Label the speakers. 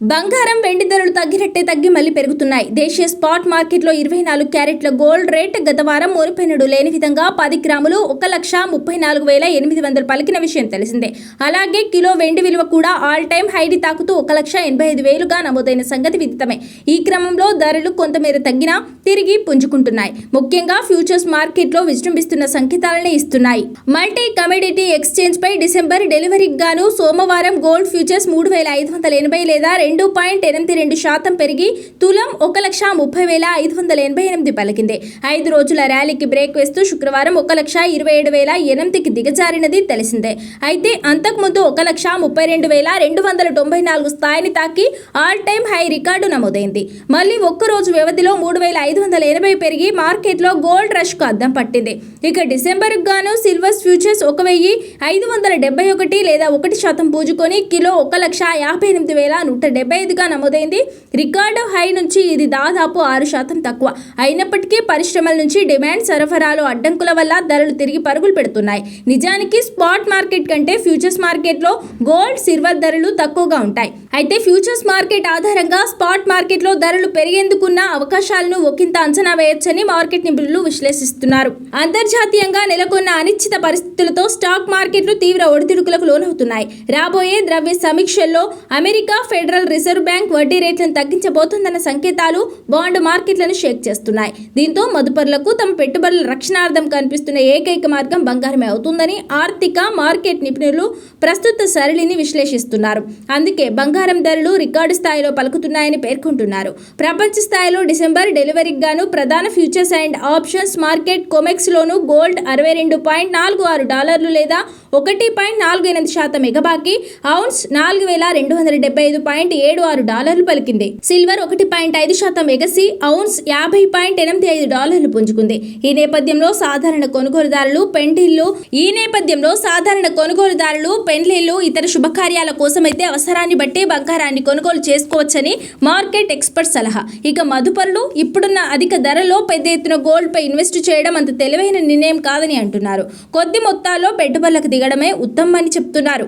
Speaker 1: బంగారం వెండి ధరలు తగ్గినట్టే తగ్గి మళ్ళీ పెరుగుతున్నాయి. దేశీయ స్పాట్ మార్కెట్లో ఇరవై నాలుగు క్యారెట్ల గోల్డ్ రేట్ గత వారం మునిపెన్నడు లేని విధంగా పది గ్రాములు ఒక లక్ష ముప్పై నాలుగు వేల ఎనిమిది వందలు పలికిన విషయం తెలిసిందే. అలాగే కిలో వెండి విలువ కూడా ఆల్ టైమ్ హైడి తాకుతూ ఒక లక్ష ఎనభై ఐదు వేలుగా నమోదైన సంగతి విదితమే. ఈ క్రమంలో ధరలు కొంతమేర తగ్గినా తిరిగి పుంజుకుంటున్నాయి. ముఖ్యంగా ఫ్యూచర్స్ మార్కెట్లో విజృంభిస్తున్న సంకేతాలనే ఇస్తున్నాయి. మల్టీ కమోడిటీ ఎక్స్చేంజ్ పై డిసెంబర్ డెలివరీకి గాను సోమవారం గోల్డ్ ఫ్యూచర్స్ మూడు వేల ఐదు వందల ఎనభై లేదా రెండు పాయింట్ ఎనిమిది రెండు శాతం పెరిగి తులం ఒక లక్ష ముప్పై వేల ఐదు వందల ఎనభై ఎనిమిది పలికింది. ఐదు రోజుల ర్యాలీకి బ్రేక్ వేస్తూ శుక్రవారం ఒక లక్ష ఇరవై ఏడు వేల ఎనిమిదికి దిగజారినది తెలిసిందే. అయితే అంతకుముందు ఒక లక్ష ముప్పై రెండు వేల రెండు వందల తొంభై నాలుగు స్థాయిని తాకి ఆల్ టైమ్ హై రికార్డు నమోదైంది. మళ్ళీ ఒక్క రోజు వ్యవధిలో మూడు వేల ఐదు వందల ఎనభై పెరిగి మార్కెట్లో గోల్డ్ రష్కు అద్దం పట్టింది. ఇక డిసెంబర్కు గాను సిల్వర్స్ ఫ్యూచర్స్ ఒక వెయ్యి ఐదు వందల డెబ్బై ఒకటి లేదా ఒకటి శాతం పూజుకొని కిలో ఒక లక్ష యాభై ఎనిమిది వేల నూట డెబ్బై ఐదుగా నమోదైంది. రికార్డు హై నుంచి ఇది దాదాపు ఆరు శాతం తక్కువ. అయినప్పటికీ పరిశ్రమల నుంచి డిమాండ్ సరఫరాలు అడ్డంకుల వల్ల ధరలు తిరిగి పరుగులు పెడుతున్నాయి. నిజానికి స్పాట్ మార్కెట్ కంటే ఫ్యూచర్స్ మార్కెట్లో గోల్డ్ సిల్వర్ ధరలు తక్కువగా ఉంటాయి. అయితే ఫ్యూచర్స్ మార్కెట్ ఆధారంగా స్పాట్ మార్కెట్లో ధరలు పెరిగేందుకున్న అవకాశాలను ఒకంత అంచనా వేయొచ్చని మార్కెట్ నిపుణులు విశ్లేషిస్తున్నారు. అంతర్జాతీయంగా నెలకొన్న అనిశ్చిత పరిస్థితులతో స్టాక్ మార్కెట్లు తీవ్ర ఒడిదుడుకులకు లోనవుతున్నాయి. రాబోయే ద్రవ్య సమీక్షల్లో అమెరికా ఫెడరల్ రిజర్వ్ బ్యాంక్ వడ్డీ రేట్లను తగ్గించబోతోందన్న సంకేతాలు బాండ్ మార్కెట్లను షేక్ చేస్తున్నాయి. దీంతో మదుపరులకు తమ పెట్టుబడుల రక్షణార్థం కనిపిస్తున్న ఏకైక మార్గం బంగారమే అవుతుందని ఆర్థిక మార్కెట్ నిపుణులు ప్రస్తుత సరళిని విశ్లేషిస్తున్నారు. అందుకే బంగారం ధరలు రికార్డు స్థాయిలో పలుకుతున్నాయని పేర్కొంటున్నారు. ప్రపంచ స్థాయిలో డిసెంబర్ డెలివరీకి గాను ప్రధాన futures and options market COMEX loan gold అరవై రెండు పాయింట్ నాలుగు ఆరు డాలర్లు లేదా ఒకటి పాయింట్ నాలుగు ఎనిమిది శాతం ఎగబాకి ఔన్స్ నాలుగు వేల రెండు వందల డెబ్బై ఐదు పాయింట్ ఏడు ఆరు డాలర్లు పలికింది. సిల్వర్ ఒకటి పాయింట్ ఐదు శాతం ఎగసి ఔన్స్ యాభై పాయింట్ ఎనిమిది ఐదు డాలర్లు పుంజుకుంది. ఈ నేపథ్యంలో సాధారణ కొనుగోలుదారులు పెండిళ్ళు ఈ నేపథ్యంలో సాధారణ కొనుగోలుదారులు పెండ్లిళ్ళు ఇతర శుభకార్యాల కోసమైతే అవసరాన్ని బట్టి బంగారాన్ని కొనుగోలు చేసుకోవచ్చని మార్కెట్ ఎక్స్పర్ట్ సలహా. ఇక మదుపరులు ఇప్పుడున్న అధిక ధరలో పెద్ద ఎత్తున గోల్డ్ పై ఇన్వెస్ట్ చేయడం అంత తెలివైన నిర్ణయం కాదని అంటున్నారు. కొద్ది మొత్తాల్లో పెట్టుబడులకు దిగడమే ఉత్తమమని చెప్తున్నారు.